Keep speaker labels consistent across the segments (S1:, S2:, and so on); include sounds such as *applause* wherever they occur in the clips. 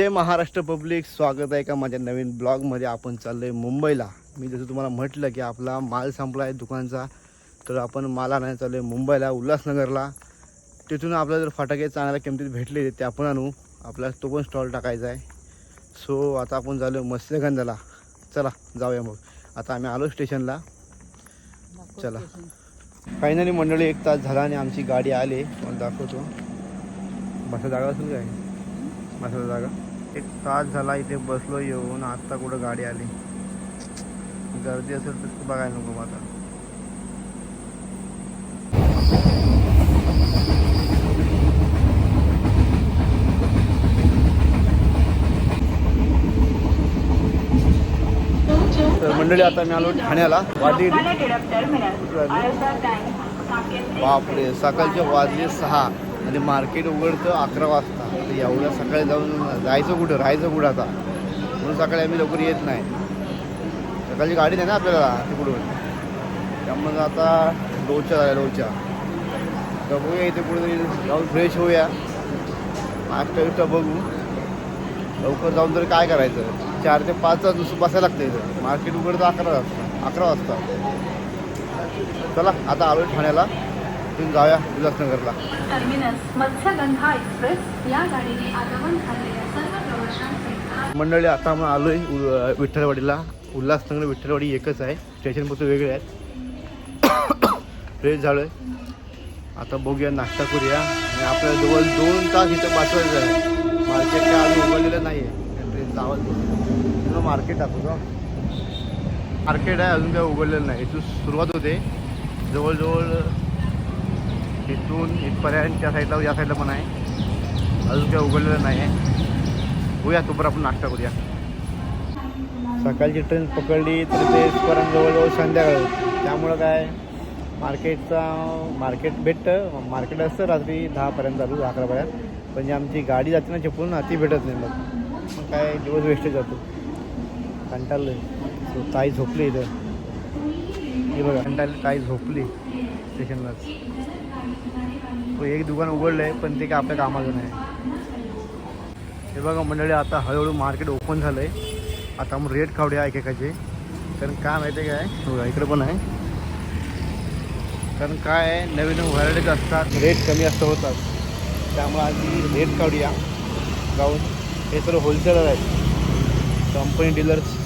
S1: जय Maharashtra public स्वागत आहे का माझ्या नवीन ब्लॉगमध्ये. आपण चाललो आहे मुंबईला. मी जसं तुम्हाला म्हटलं की आपला माल संपला आहे दुकानचा तर आपण माल आणायला चाललो आहे मुंबईला उल्हासनगरला. तिथून आपल्याला जर फटाके चांगल्या किमतीत भेटले ते आपण आणू. आपल्याला तो पण स्टॉल टाकायचा आहे. सो आता आपण झालो मत्स्यगंधाला. चला जाऊया मग. आता आम्ही आलो स्टेशनला. चला. फायनली मंडळी एक तास झाला आणि आमची गाडी आली. दाखवतो. बसा जागा असेल काय? बसायला जागा. एक तास झाला इथे बसलो येऊन आत्ता कुठं गाडी आली. गर्दी असेल तर बघायला नको आता. तर मंडळी आता मी आलो ठाण्याला. वाटी बापरे सकाळचे वाजले सहा. आणि मार्केट उघडतं अकरा वाजता. तर एवढ्या सकाळी जाऊन जायचं कुठं? राहायचं कुठं आता? म्हणून सकाळी आम्ही लवकर येत नाही. सकाळची गाडी नाही ना आपल्याला तिकडून? त्यामुळे आता लोचा झाल्या लोचा तर बघूया इथे कुठेतरी जाऊन फ्रेश होऊया. नाश्ता बिष्टा बघू. लवकर जाऊन तरी काय करायचं? चार ते पाच तास बसायला लागतं इथं. मार्केट उघडतं अकरा वाजता. अकरा वाजता. चला आता आलो ठाण्याला. तिथून जाऊया उल्हासनगरला.
S2: Terminus Matsyagandha express. या गाडीने आगमन झालेल्या सर्व प्रवाशांचे
S1: मंडळी आता आपण आलो आहे विठ्ठलवाडीला. उल्हासनगर विठ्ठलवाडी एकच आहे. स्टेशनपासून वेगळे आहेत. *coughs* फ्रेश झालो आहे आता बघूया नाश्ता करूया. आणि आपल्याला जवळ दोन तास इथं पाठवायचं आहे. मार्केट काय अजून उघडलेलं नाही आहे ट्रेनचा आवाज तुला मार्केट दाखवतो. मार्केट आहे अजून काय उघडलेलं नाही. इथून सुरुवात होते. जवळजवळ तिथून इथपर्यंत त्या साईडला या साईडला पण आहे. अजून काय उघडलेलं नाही आहे होऊया तोपर्यंत आपण नाश्ता करूया. सकाळची ट्रेन पकडली तर ते इथपर्यंत जवळजवळ संध्याकाळ. त्यामुळं काय मार्केटचा मार्केट भेटतं मार्केट असतं रात्री दहापर्यंत चालू अकरापर्यंत. पण जी आमची गाडी जाते ना चिपळून ती भेटत नाही मग. मग काय दिवस वेस्टेज जातो. कंटाळलं सो ताई झोपली इथं. हे बघा कंटाळली ताई झोपली. स्टेशनलाच. एक दुकान उघडलं आहे पण ते काय आपल्या कामाचं नाही. हे बघा मंडळी आता हळूहळू मार्केट ओपन झालं आहे आता आपण रेट काढूया एकेकाचे. कारण काय माहिती आहे काय? बघा इकडे पण आहे. कारण काय आहे? नवीन नवीन व्हरायटीज असतात रेट कमी जास्त होतात. त्यामुळे आधी रेट काढूया. जाऊन हे सर्व होलसेलर आहेत. कंपनी डीलर्स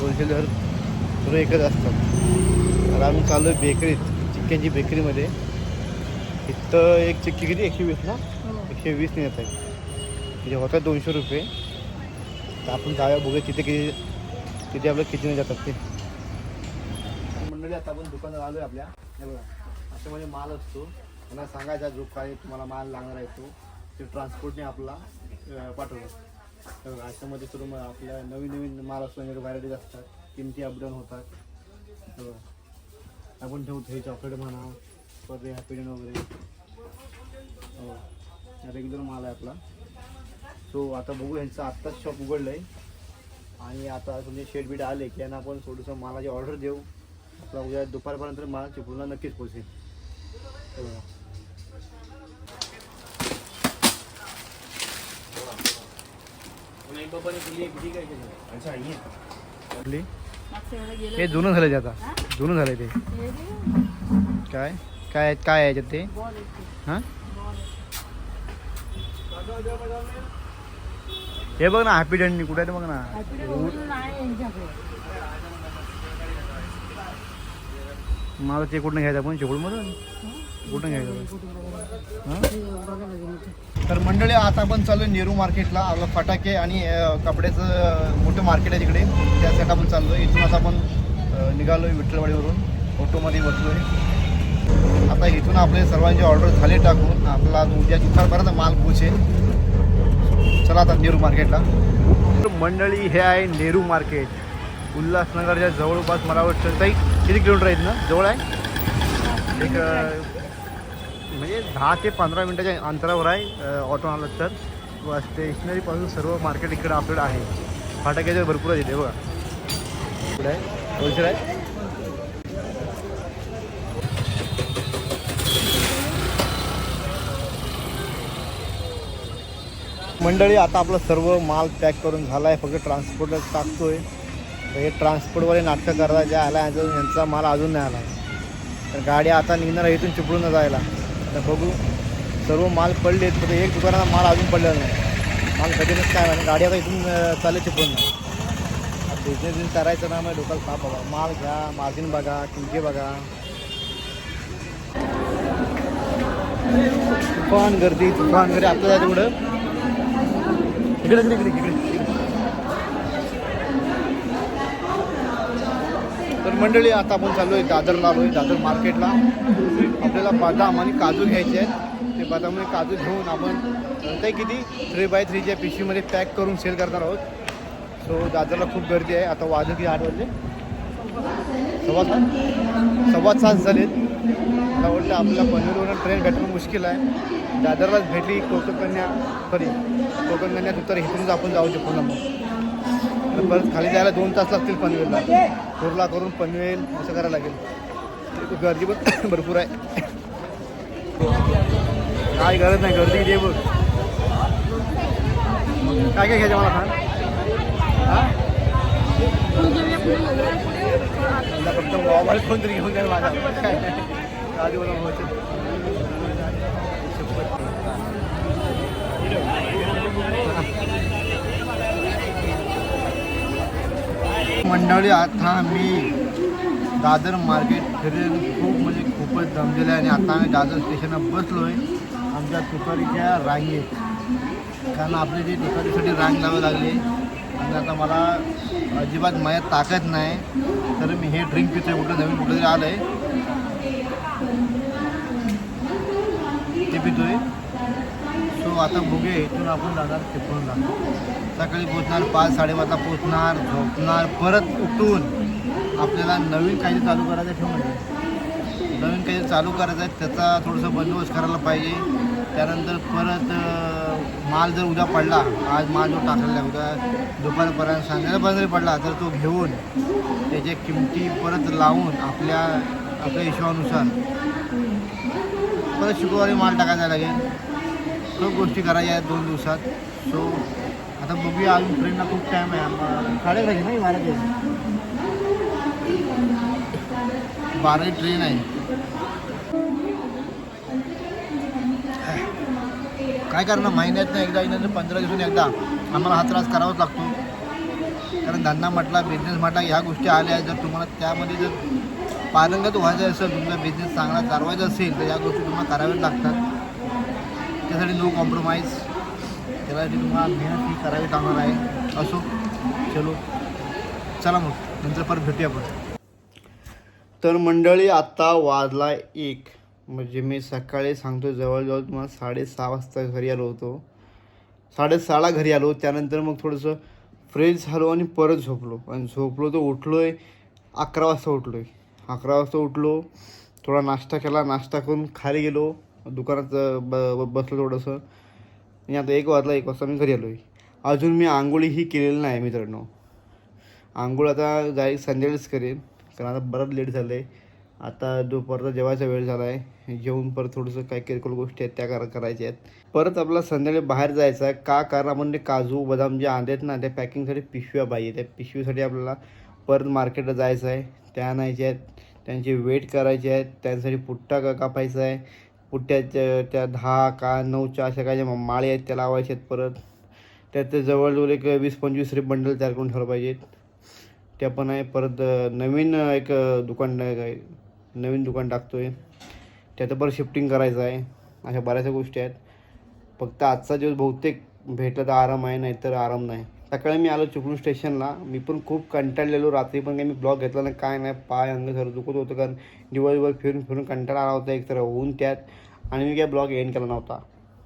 S1: होलसेलर सर्व एकच असतात. तर आम्ही चाललो आहे बेकरीत चिकनची बेकरीमध्ये इथं एक चिक्की किती? एकशे वीस ना? एकशे वीस येत आहे. म्हणजे होतात दोनशे रुपये. तर आपण जाऊया बघूया तिथे किती तिथे आपल्या कितीने जातात ते. मंडळी आता आपण दुकानात आलो आहे आपल्या. हे बघा असं म्हणजे माल असतो. त्यांना सांगायचा जो काय तुम्हाला माल लागणार आहे तो ते ट्रान्सपोर्टने आपला पाठवतो. हे बघा अशामध्ये सर्व मग आपल्या नवीन नवीन माल असतो व्हरायटीज असतात किमती अपडाऊन होतात. हे आपण ठेवतो हे चॉकलेट म्हणा परत हे हॅपीडन वगैरे. हो. रेग्युलर माल आहे आपला. सो आता बघू यांचं आत्ताच शॉप उघडलं आहे आणि आता म्हणजे शेड बीट आले की यांना आपण थोडंसं मालाची ऑर्डर देऊ. आपला उद्या दुपारपर्यंत माल चिपळूणला नक्कीच पोहोचेल. हे. बघा. हे जुनं झालं ते आता. जुनं झालं ते. काय? काय काय आहे याच्यात ते? हां? हे बघ ना हॅपी डंडी कुठे आहे बघ ना. मला ते कुठनं घ्यायचं आपण? चिपळूणमधून कुठं घ्यायचं हां? तर मंडळी आता आपण चालू आहे नेहरू मार्केटला. आपलं फटाके आणि कपड्याचं मोठं मार्केट आहे तिकडे. त्यासाठी आपण चाललो इथून आता आपण निघालो विठ्ठलवाडीवरून. ऑटोमध्ये बसलो आहे आता इथून आपले सर्वांची ऑर्डर झाले टाकून आपला उद्या दुपारपर्यंत माल पोहोचेल. चला आता नेहरू मार्केटला. मंडळी हे आहे नेहरू मार्केट. उल्हासनगरच्या जवळपास मला वाटतं ताई किती किलोमीटर आहेत ना? जवळ आहे? एक म्हणजे दहा ते पंधरा मिनटाच्या अंतरावर आहे ऑटो आलं तर. व स्टेशनरीपासून सर्व मार्केट इकडं आपल्याकडे आहे. फटाक्याचे भरपूर आहेत इथे बघा. पुढे आहे? होलसेल आहे? मंडळी आता आपलं सर्व माल पॅक करून झाला आहे फक्त ट्रान्सपोर्टर टाकतोय. तर हे ट्रान्सपोर्टवाले नाटकं करता जे आला अजून यांचा माल अजून नाही आला. तर गाड्या आता निघणार आहे इथून चिपळून जायला. तर बघू सर्व माल पडले फक्त एक दुकानाचा माल अजून पडलेला नाही. माल कधीच काय नाही गाडी आता इथून चालू चिपळून नाही बिझनेस करायचं ना मग लोकल ताप बघा माल घ्या मार्जिन बघा किमती बघा. तुफान गर्दी तुफान गर्दी. आपलं तेवढं इकडे इकडे इकडे इकडे. तर मंडळी आता आपण चाललो आहे दादरला आलो आहे दादर मार्केटला. आपल्याला बदाम आणि काजू घ्यायचे आहेत. ते बदाम आणि काजू घेऊन आपण ते किती थ्री बाय थ्रीच्या पिशवीमध्ये पॅक करून सेल करणार आहोत. सो दादरला खूप गर्दी आहे. आता वाजत की आठ वाजले. सव्वा सव्वा सात झालेत. मला वाटलं आपल्याला पनवेलवरून ट्रेन भेटणं मुश्किल आहे. दादरलाच भेटली कोकण कन्या सॉरी कोकण कन्या तर इथूनच आपण जाऊ शकतो ना मग. परत खाली जायला दोन तास लागतील पनवेलला. कुर्ला करून पनवेल असं करायला लागेल. गर्दी पण *coughs* भरपूर आहे. काय गरज नाही गर्दी किती बघ. काय काय घ्यायचं मला सांग? हां? मला फक्त मोबाईल फोन तरी घेऊन जाईल माझा काय आधी मला मंडळी आता मी दादर मार्केट फिरून खूप म्हणजे खूपच जमलेलं आहे आणि आता आम्ही दादर स्टेशनला बसलो आहे आमच्या तुकारीच्या रांगेत. कारण आपली जी तुकारीसाठी रांग लावावी लागली आणि आता मला अजिबात माझ्यात ताकद नाही. तर मी हे ड्रिंक पितोय कुठं नवीन कुठं तरी आलं आहे ते पितोय. सो आता बघूया इथून आपण जाणार चिपळून जाणार सकाळी पोचणार पाच साडेपाचला पोचणार झोपणार परत उठून आपल्याला नवीन काही चालू करायचं ठेवून. नवीन काही चालू करायचं आहे त्याचा थोडंसं बंदोबस्त करायला पाहिजे. त्यानंतर परत माल जर उद्या पडला आज माल जो टाकलेला आहे उद्या दुपारपर्यंत संध्याकाळपर्यंत जरी पडला तर तो घेऊन त्याच्या किमती परत लावून आपल्या आपल्या हिशोबानुसार परत शुक्रवारी माल टाकायचा लागेल. खूप गोष्टी करायच्या आहेत दोन दिवसात. सो आता बघूया अजून ट्रेनला खूप टाईम आहे. साडे पाहिजे नाही बारा बाराही ट्रेन आहे. काय करणं? महिन्यातनं एकदा येणार पंधरा दिवसून एकदा. आम्हाला हा त्रास करावाच लागतो. कारण धंदा म्हटला बिझनेस म्हटला ह्या गोष्टी आल्या. जर तुम्हाला त्यामध्ये जर पारंगत व्हायचं असेल तुमचा बिझनेस चांगला चालवायचा असेल तर या गोष्टी तुम्हाला कराव्याच लागतात. त्यासाठी नो कॉम्प्रोमाइज त्यासाठी तुम्हाला मेहनत ही करावी लागणार आहे. असो चलो. चला मग नंतर परत भेटूया आपण. तर मंडळी आत्ता वाजला एक. म्हणजे मी सकाळी सांगतो जवळजवळ तुम्हाला साडेसहा वाजता घरी आलो होतो. साडेसहाला घरी आलो त्यानंतर मग थोडंसं फ्रेश झालो आणि परत झोपलो. आणि झोपलो तर उठलो आहे अकरा वाजता उठलो आहे अकरा वाजता उठलो थोडा नाश्ता केला नाश्ता करून खाली गेलो दुकानात ब बसलो थोडंसं. आणि आता एक वाजला एक वाजता मी घरी आलो आहे अजून मी आंघोळीही केलेली नाही मित्रांनो. आंघोळ आता जाईल संध्याकाळीच करेन कारण आता बरंच लेट झालं आहे आता दुपारचा जेवायचा वेळ झाला आहे जेवून परत थोडंसं काही किरकोळ गोष्टी आहेत त्या करा करायच्या आहेत. परत आपला संध्याकाळी बाहेर जायचं आहे. का? कारण आपण ते काजू बदाम जे आणले आहेत ना त्या पॅकिंगसाठी पिशव्या पाहिजे. त्या पिशवीसाठी आपल्याला परत मार्केटला जायचं आहे. त्या आणायच्या आहेत. त्यांची वेट करायची आहेत त्यांसाठी पुट्टा का कापायचा आहे. पुट्ट्याच्या त्या दहा का नऊच्या अशा काही ज्या माळे आहेत त्या लावायच्या आहेत परत. त्यात ते जवळजवळ एक वीस पंचवीस रे बंडल तयार करून ठेवलं पाहिजेत. त्या पण आहे. परत नवीन एक दुकान आहे. नवीन दुकान टाकतो आहे त्याचं परत शिफ्टिंग करायचं आहे. अशा बऱ्याचशा गोष्टी आहेत. फक्त आजचा दिवस बहुतेक भेटला तर आराम आहे नाही तर आराम नाही. सकाळी मी आलो चिपळूण स्टेशनला. मी पण खूप कंटाळलेलो. रात्री पण काही मी ब्लॉग घेतला नाही काय नाही. पाय अंग सर दुखत होतं कारण दिवसभर फिरून फिरून कंटाळा आला होता एक तर होऊन त्यात. आणि मी काय ब्लॉग एंड केला नव्हता.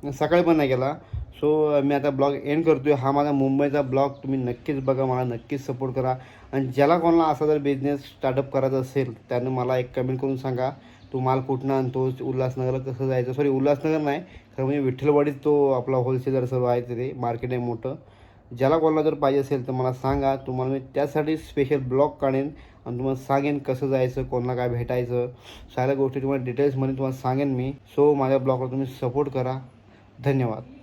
S1: सकाळी पण नाही केला सो मी आता ब्लॉग एंड करतो आहे हा माझा मुंबईचा ब्लॉग. तुम्ही नक्कीच बघा मला नक्कीच सपोर्ट करा. आणि ज्याला कोणाला असा जर बिझनेस स्टार्टअप करायचा असेल त्यानं मला एक कमेंट करून सांगा. तू माल कुठनं आणतो? उल्हासनगरला कसं जायचं? सॉरी उल्हासनगर नाही. खरं म्हणजे विठ्ठलवाडीत तो आपला होलसेलर सर्व आहे तिथे मार्केट आहे मोठं. ज्याला कोणाला जर पाहिजे असेल तर मला सांगा. तुम्हाला मी त्यासाठी स्पेशल ब्लॉग काढेन आणि तुम्हाला सांगेन कसं जायचं कोणाला काय भेटायचं. सगळ्या गोष्टी तुम्हाला डिटेल्समध्ये तुम्हाला सांगेन मी. सो माझ्या ब्लॉगला तुम्ही सपोर्ट करा. धन्यवाद.